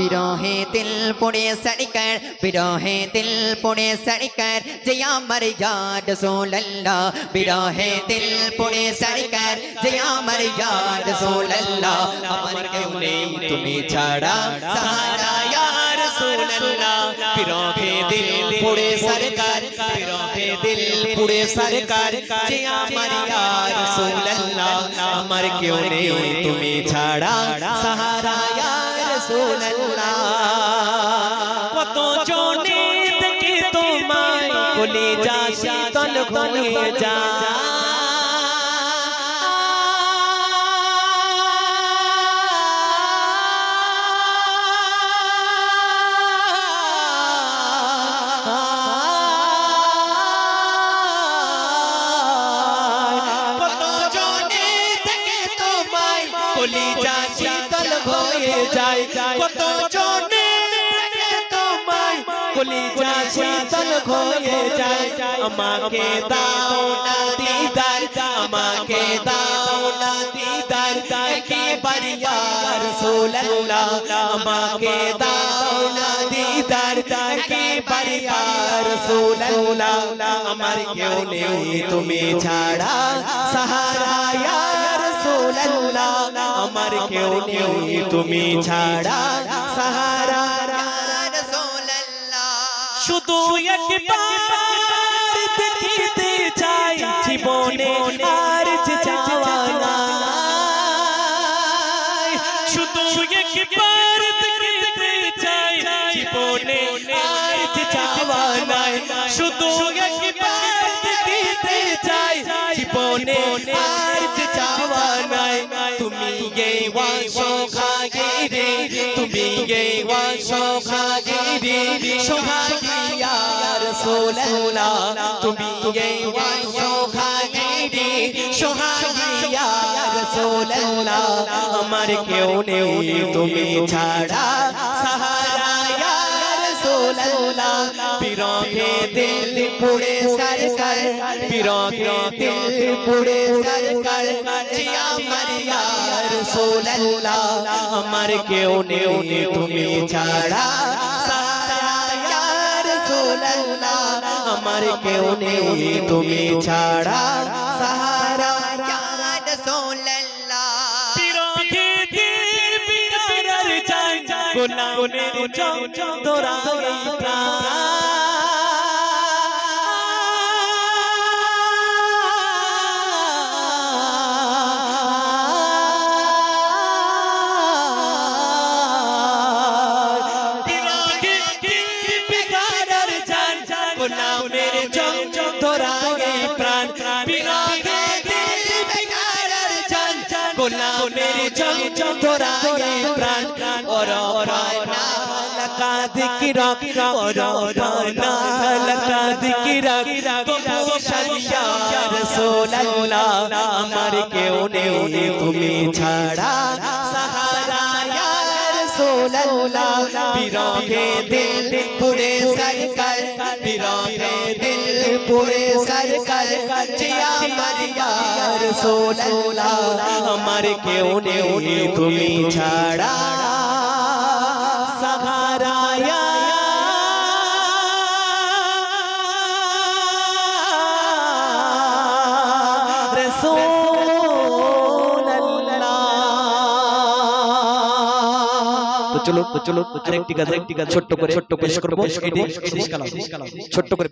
বিরহে দিল পড়ে সড়কর বিরহে দিল পড়ে সড়কর যে আমার ইয়া রাসূলুল্লাহ বিরহে দিল পড়ে সড়কর যে আমার ইয়া রাসূলুল্লাহ আমার কেউ নেই তুমি ছাড়া সাহারা ইয়া রাসূলুল্লাহ বিরহে দিল পুড়ে সরকার বিরহে দিল পুড়ে সরকার যে আমার ইয়া রাসূলুল্লাহ আমার কেউ নেই তুমি ছাড়া সাহারা ইয়া রাসূলুল্লাহ কত জনে দেখে তোমায় কলি যা। শীতল হয়ে যা কলিজা শীতল হয়ে যায়। কত জনে আমাকে দাও না দিদার, আমাকে দাও না দিদার। একেবার ইয়া রাসূলুল্লাহ আমাকে দাও না দিদার। একেবার ইয়া রাসূলুল্লাহ আমার কেউ নেই, তুমি ছাড়া সাহারা রাসূলুল্লাহ আমার কেউ নেই তুমি ছাড়া সাহারা শুধু একবার দেখিতে চাই জীবনে আর যে চাওয়া শুধু একবার দেখিতে চাই জীবনে আর যে চাওয়া নাই। শুধু একবার দেখিতে চাই জীবনে আর যে চাওয়া গে ওয়াশো খাগিরে তুমি গে ওয়াশো খাগিরে সোহাগিয়া রাসূলুল্লাহ তুমি গে ওয়াশো খাগিরে সোহাগিয়া রাসূলুল্লাহ। আমার কেউ নেই, তুমি ছাড়া। সাহারা ইয়া রাসূলুল্লাহ। বিরহে দিল পুড়ে সরকার, বিরহে দিল পুড়ে সরকার। জিয়া মারিয়া রাসূলুল্লাহ আমার কেউ নেই তুমি ছাড়া সাহারা ইয়া রাসূলুল্লাহ আমার কেউ নেই তুমি ছাড়া সাহারা ইয়া রাসূলুল্লাহ বিরহে দিল বিকারার দিকিরক তবু সালিয়া রাসূলুল্লাহ আমার কেউ নেই, তুমি ছাড়া। সাহারা রাসূলুল্লাহ বিরহে দিল পুরে সরকার বিরহে পুরে সরকার জিয়া মারিয়া রাসূলুল্লাহ আমার কেউ নেই তুমি ছাড়া। চলো চলো আরেকটি গাছ আরেকটি গাছ ছোট্ট করে ছোট্ট করে করব। ছোট্ট করে